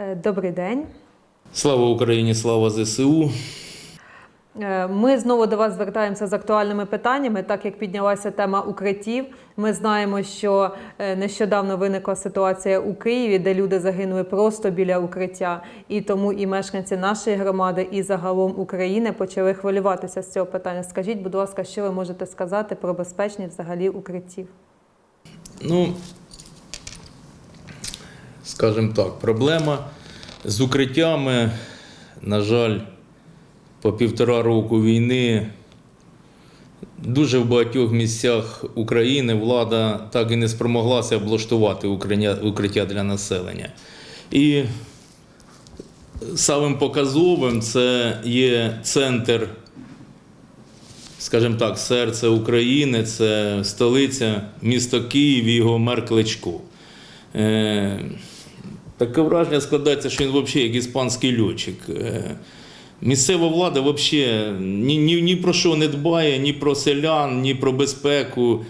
Е, Добрий день. Слава Україні, слава ЗСУ. Е, Ми знову до вас звертаємося з актуальними питаннями, так як піднялася тема укриттів. Ми знаємо, що е, нещодавно виникла ситуація у Києві, де люди загинули просто біля укриття, і тому і мешканці нашої громади, і загалом України почали хвилюватися з цього питання. Скажіть, будь ласка, що ви можете сказати про безпечність взагалі укриттів? Ну, скажімо так, проблема з укриттями, на жаль, по півтора року війни. Дуже в багатьох місцях України влада так і не спромоглася облаштувати укриття, для населення. І самим показовим це є центр скажімо так, серце України, це столиця, місто Київ і його мер Кличко. Таке враження складається, що він взагалі як іспанський льотчик. Е, місцева влада взагалі ні, ні, ні про що не дбає, ні про селян, ні про безпеку.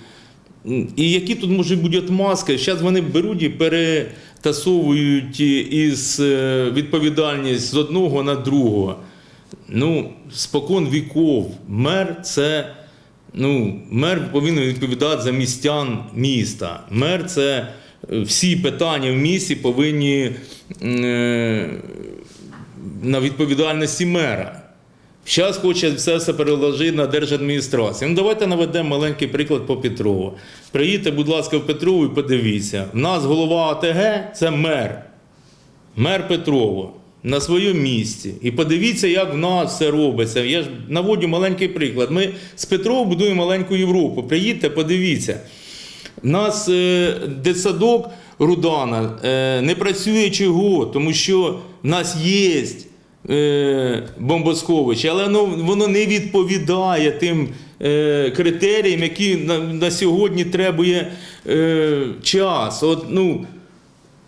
І які тут можуть бути отмазки? Зараз вони беруть і перетасовують із е, відповідальність з одного на другого. Ну, спокон віков, мер це. Ну, мер повинен відповідати за містян міста. Мер це всі питання в місті повинні е, на відповідальності мера. Зараз хоче все це переложити на держадміністрацію. Ну, давайте наведемо маленький приклад по Петрову. Приїдьте, будь ласка, в Петрову і подивіться. В нас голова АТГ це мер. Мер Петрово на своєму місці. І подивіться, як в нас все робиться. Я ж наводю маленький приклад. Ми з Петрова будуємо маленьку Європу. Приїдьте, подивіться. У нас е, дитсадок Рудана е, не працює чого, тому що в нас є е, бомбосховище, але воно, воно не відповідає тим е, критеріям, які на, на сьогодні требує е, час. От, ну,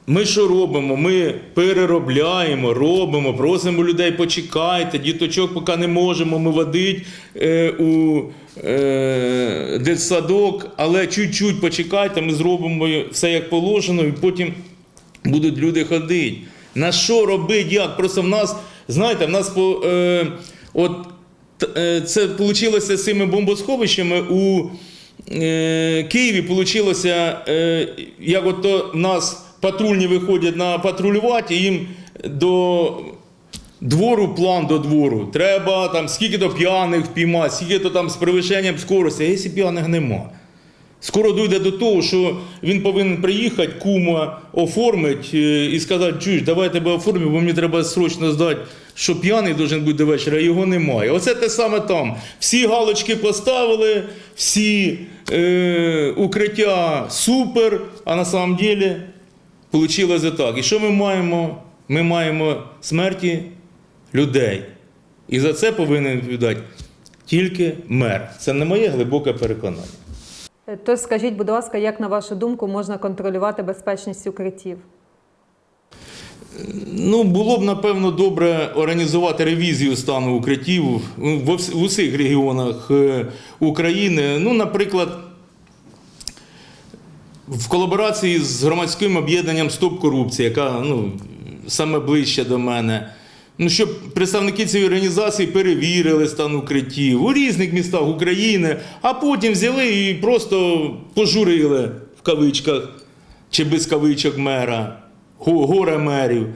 ми що робимо? Ми переробляємо, робимо, просимо людей, почекайте, діточок поки не можемо ми водити е, у е, дитсадок, але чуть-чуть почекайте, ми зробимо все як положено, і потім будуть люди ходити. На що робити? Як? Просто в нас, знаєте, в нас по. Е, от, е, це вийшло з цими бомбосховищами у е, Києві вийшло, е, як от то в нас патрульні виходять на патрулювати, і їм до двору план до двору. Треба там скільки то п'яних впіймати, скільки то там з перевищенням скорості, а якщо п'яних нема. Скоро дійде до того, що він повинен приїхати, кума оформити е, і сказати, чуєш, давай я тебе оформлю, бо мені треба срочно здати, що п'яний должен бути до вечора, а його немає. Оце те саме там. Всі галочки поставили, всі е, укриття супер, а на самом деле вийшло так. І що ми маємо? Ми маємо смерті людей. І за це повинен відповідати тільки мер. Це не моє глибоке переконання. Е, То скажіть, будь ласка, як на вашу думку можна контролювати безпечність укриттів? Ну, було б напевно добре організувати ревізію стану укриттів ну, в усіх регіонах е, України. Ну, наприклад, в колаборації з громадським об'єднанням Стоп корупція, яка ну, саме ближче до мене. Ну, щоб представники цієї організації перевірили стан укриттів у різних містах України, а потім взяли і просто пожурили в кавичках чи без кавичок мера, горе мерів.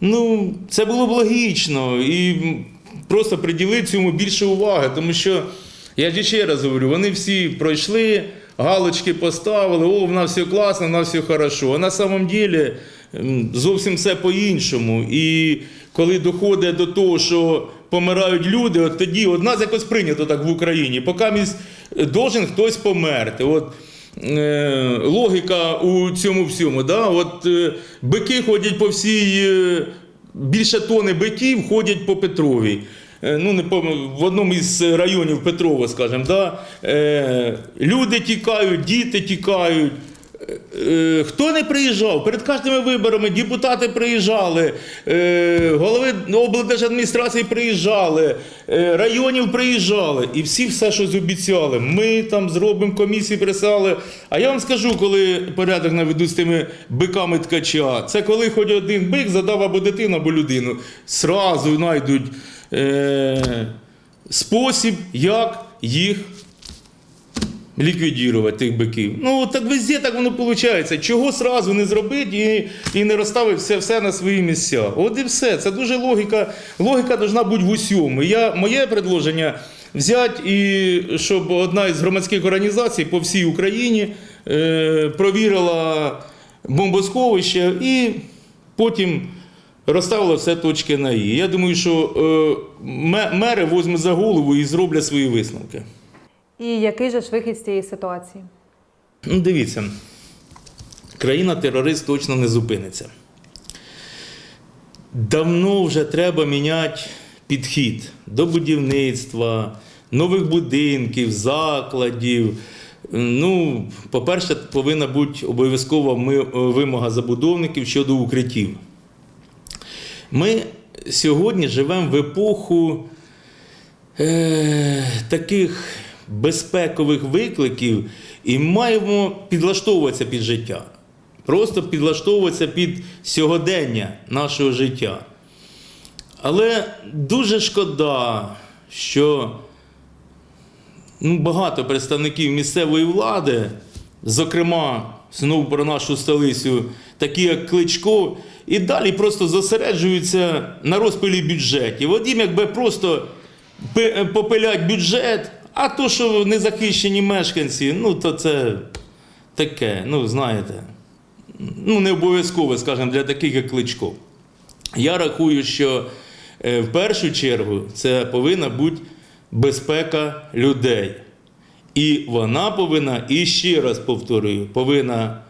Ну, це було б логічно і просто приділити цьому більше уваги, тому що я ще раз говорю, вони всі пройшли, галочки поставили, о, в нас все класно, в нас все хорошо. А на самом деле зовсім все по-іншому. І коли доходить до того, що помирають люди, от тоді от нас якось прийнято так в Україні, поки місь должен хтось померти. От, е, логіка у цьому всьому. Да? От, е, бики ходять по всій, е, більше тони биків ходять по Петровій. Е, Ну, не пам'ятаю, в одному із районів Петрова, скажімо, да? е, люди тікають, діти тікають. е, хто не приїжджав? Перед кожними виборами депутати приїжджали, голови облдержадміністрації приїжджали, районів приїжджали, і всі все щось обіцяли. Ми там зробимо комісії, присали. А я вам скажу, коли порядок наведу з тими биками ткача, це коли хоч один бик задав або дитину, або людину. Сразу знайдуть е, спосіб, як їх ліквідувати тих биків. Ну так везде так воно виходить. Чого сразу не зробити і, і не розставити все, все на свої місця. От і все. Це дуже логіка. Логіка повинна бути в усьому. Я, моє предложення взяти і щоб одна із громадських організацій по всій Україні е, провірила бомбосховище і потім. Розставила все точки на «і». Я думаю, що е, ме- мери візьмуть за голову і зроблять свої висновки. І який же ж вихід з цієї ситуації? Ну, дивіться, країна-терорист точно не зупиниться. Давно вже треба міняти підхід до будівництва, нових будинків, закладів. Ну, по-перше, повинна бути обов'язкова вимога забудовників щодо укриттів. Ми сьогодні живемо в епоху е, таких безпекових викликів і маємо підлаштовуватися під життя. Просто підлаштовуватися під сьогодення нашого життя. Але дуже шкода, що ну, багато представників місцевої влади, зокрема, знову про нашу столицю, такі як Кличко, і далі просто зосереджуються на розпилі бюджетів. От їм якби просто попилять бюджет, а то, що незахищені мешканці, ну то це таке, ну знаєте, ну не обов'язково, скажімо, для таких як Кличко. Я рахую, що е, в першу чергу це повинна бути безпека людей. І вона повинна, і ще раз повторюю, повинна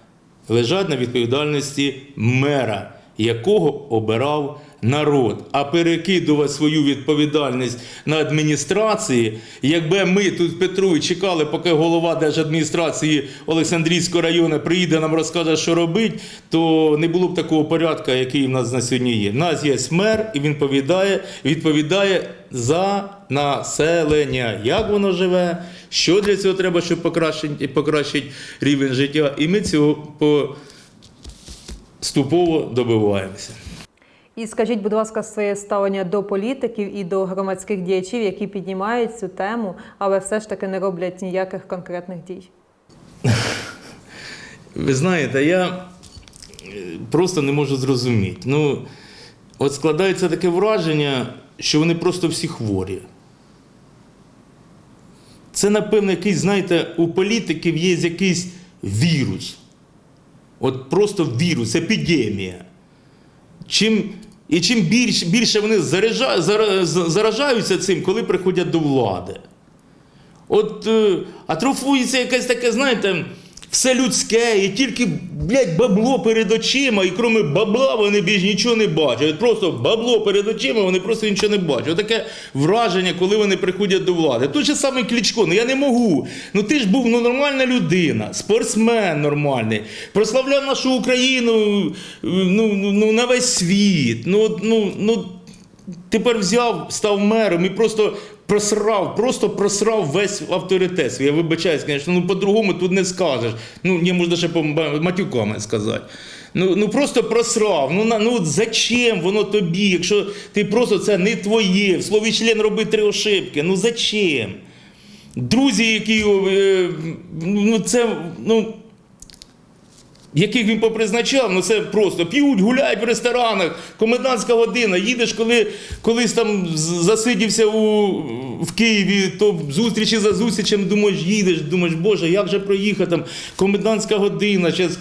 лежати на відповідальності мера, якого обирав народ. А перекидувати свою відповідальність на адміністрації, якби ми тут Петрові чекали, поки голова держадміністрації Олександрійського району приїде нам розкаже, що робить, то не було б такого порядку, який в нас на сьогодні є. У нас є мер, і він відповідає, відповідає за населення, як воно живе, що для цього треба, щоб покращити, покращити рівень життя. І ми цього поступово добиваємося. І скажіть, будь ласка, своє ставлення до політиків і до громадських діячів, які піднімають цю тему, але все ж таки не роблять ніяких конкретних дій. Ви знаєте, я е, просто не можу зрозуміти. Ну, от складається таке враження, що вони просто всі хворі. Це, напевно, якийсь, знаєте, у політиків є якийсь вірус. От просто вірус, епідемія. Чим, і чим більше, більше вони заряджа, зара- заражаються цим, коли приходять до влади. От е, атрофується якесь таке, знаєте, все людське, і тільки, блядь, бабло перед очима, і крім бабла вони більш нічого не бачать. Просто бабло перед очима, вони просто нічого не бачать. Отаке враження, коли вони приходять до влади. Той же самий Кличко, ну я не можу. Ну ти ж був ну, нормальна людина, спортсмен нормальний, прославляв нашу Україну ну, ну, ну, на весь світ. Ну, ну, ну, Тепер взяв, став мером і просто просрав, просто просрав весь авторитет. Я вибачаюсь, звісно, ну по-другому тут не скажеш. Ну, не можна ще по матюками сказати. Ну, ну просто просрав. Ну, на, ну зачем воно тобі, якщо ти просто це не твоє, в слові член роби три ошибки. Ну зачем? Друзі, які е, ну це ну. Яких він попризначав, ну це просто п'ють, гуляють в ресторанах, комендантська година. Їдеш, коли колись там засидівся у, в Києві, то зустрічі за зустрічем, думаєш, їдеш, думаєш, Боже, як же проїхати там, комендантська година, зараз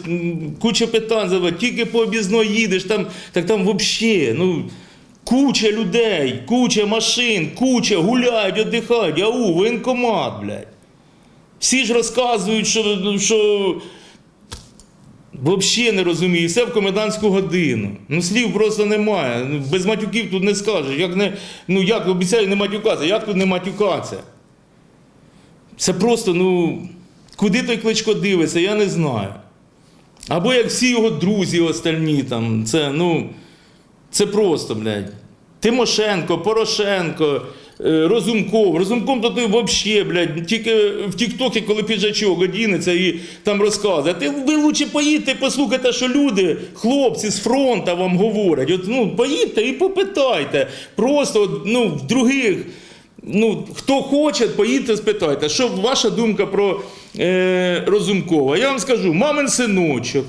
куча питань тільки по об'їзно їдеш, там, так там взагалі, ну, куча людей, куча машин, куча гуляють, віддихають, ау, воєнкомат, блядь. Всі ж розказують, що, що Взагалі не розумію, все в комендантську годину. Ну, слів просто немає. Ну, Без матюків тут не скажеш. Як не, ну як обіцяю не матюкатися, як тут не матюкатися? Це просто, ну, куди той кличко дивиться, я не знаю. Або як всі його друзі остальні там. Це, ну, це просто, блядь. Тимошенко, Порошенко, Розумков. Розумков то ти взагалі, блядь, тільки в Тіктокі, коли піджачок одінеться і там розказує. Ти ви лучше поїдьте, послухайте, що люди, хлопці з фронту вам говорять. От, ну, поїдьте і попитайте. Просто ну, в других. Ну, хто хоче, поїдьте, спитайте, що ваша думка про е, Розумкова? Я вам скажу, мамин синочок.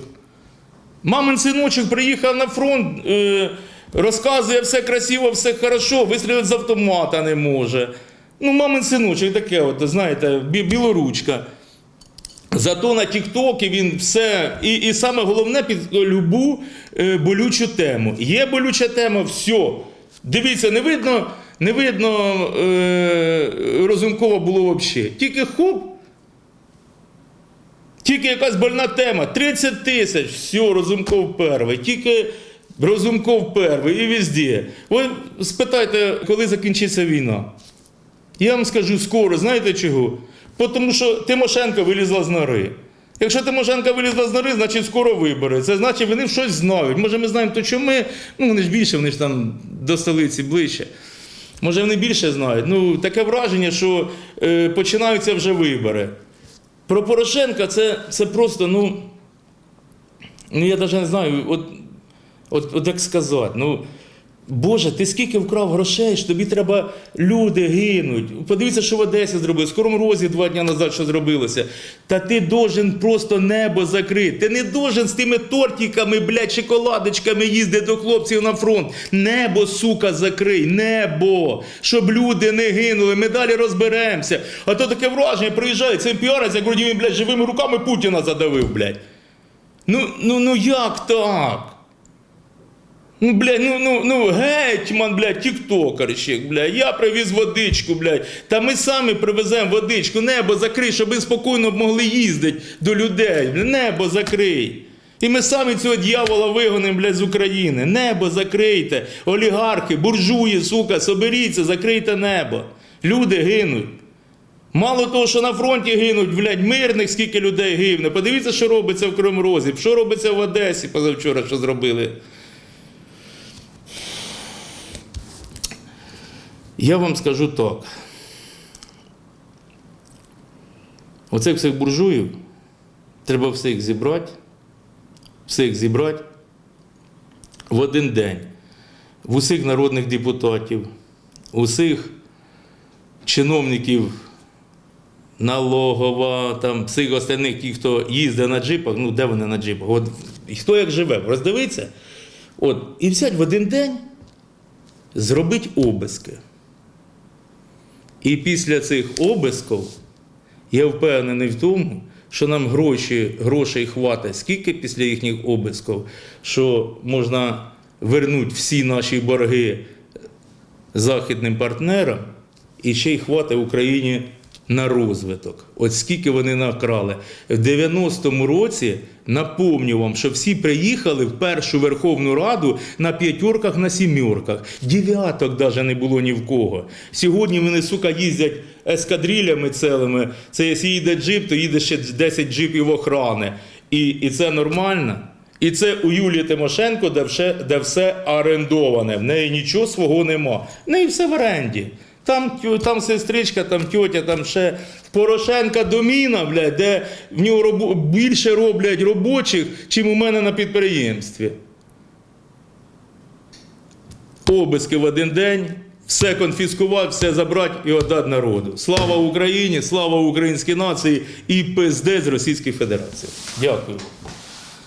Мамин синочок приїхав на фронт, е, розказує все красиво, все хорошо, вистрілити з автомата не може. Ну, мамин синочок таке, от, знаєте, бі- білоручка. Зато на Тіктокі він все. І, і саме головне під любу е, болючу тему. Є болюча тема, все. Дивіться, не видно, не видно е, Розумкова було взагалі. Тільки хоп. Тільки якась больна тема. 30 тисяч, все, Розумков перший. Тільки Розумков перший і везде. Ви спитайте, коли закінчиться війна. Я вам скажу скоро, знаєте чого? Тому що Тимошенко вилізла з нори. Якщо Тимошенко вилізла з нори, значить скоро вибори. Це значить, вони щось знають. Може, ми знаємо, то що ми, ну вони ж більше, вони ж там до столиці ближче. Може, вони більше знають. Ну, таке враження, що е, починаються вже вибори. Про Порошенка це, це просто, ну, ну я навіть не знаю, от, от, от як сказати. Ну, Боже, ти скільки вкрав грошей, що тобі треба люди гинуть. Подивіться, що в Одесі зробили. В Скорому розі два дні назад що зробилося. Та ти должен просто небо закрити. Ти не должен з тими тортиками, блядь, шоколадочками їздити до хлопців на фронт. Небо, сука, закрий, небо. Щоб люди не гинули. Ми далі розберемося. А то таке враження приїжджає, цей піарець, як вроді він, блядь, живими руками Путіна задавив, блядь. Ну, ну, ну як так? Ну, блядь, ну, ну, ну, гетьман, блядь, тіктокерщик, блядь, я привіз водичку, блядь. Та ми самі привеземо водичку, небо закрий, щоб ви спокійно могли їздити до людей. Блядь, небо закрий. І ми самі цього дьявола вигонимо, блядь, з України. Небо закрийте. Олігархи, буржуї, сука, соберіться, закрийте небо. Люди гинуть. Мало того, що на фронті гинуть, блядь, мирних скільки людей гине. Подивіться, що робиться в Кривому Розі, що робиться в Одесі позавчора, що зробили. Я вам скажу так. Оцих всіх буржуїв треба всіх зібрати, всіх зібрати в один день. В усіх народних депутатів, усіх чиновників налогова, там, всіх остальних, ті, хто їздить на джипах, ну де вони на джипах? От, і хто як живе, роздивиться. От, і взять в один день, зробить обиски. І після цих обисків я впевнений в тому, що нам гроші, грошей хватить. Скільки після їхніх обисків, що можна вернути всі наші борги західним партнерам і ще й хватить Україні на розвиток. От скільки вони накрали. В 90-му році напомню вам, що всі приїхали в першу Верховну Раду на п'ятьорках, на сімерках. Дев'яток навіть не було ні в кого. Сьогодні вони, сука, їздять ескадрильями цілими. Це якщо їде джип, то їде ще 10 джипів охорони. І, і це нормально. І це у Юлії Тимошенко, де все, де все орендоване. В неї нічого свого нема. В неї все в оренді. Там, там сестричка, там тьотя, там ще Порошенка доміна, блядь, де в нього робо- більше роблять робочих, чим у мене на підприємстві. Обиски в один день, все конфіскувати, все забрати і віддати народу. Слава Україні, слава українській нації і пизде з Російської Федерації. Дякую.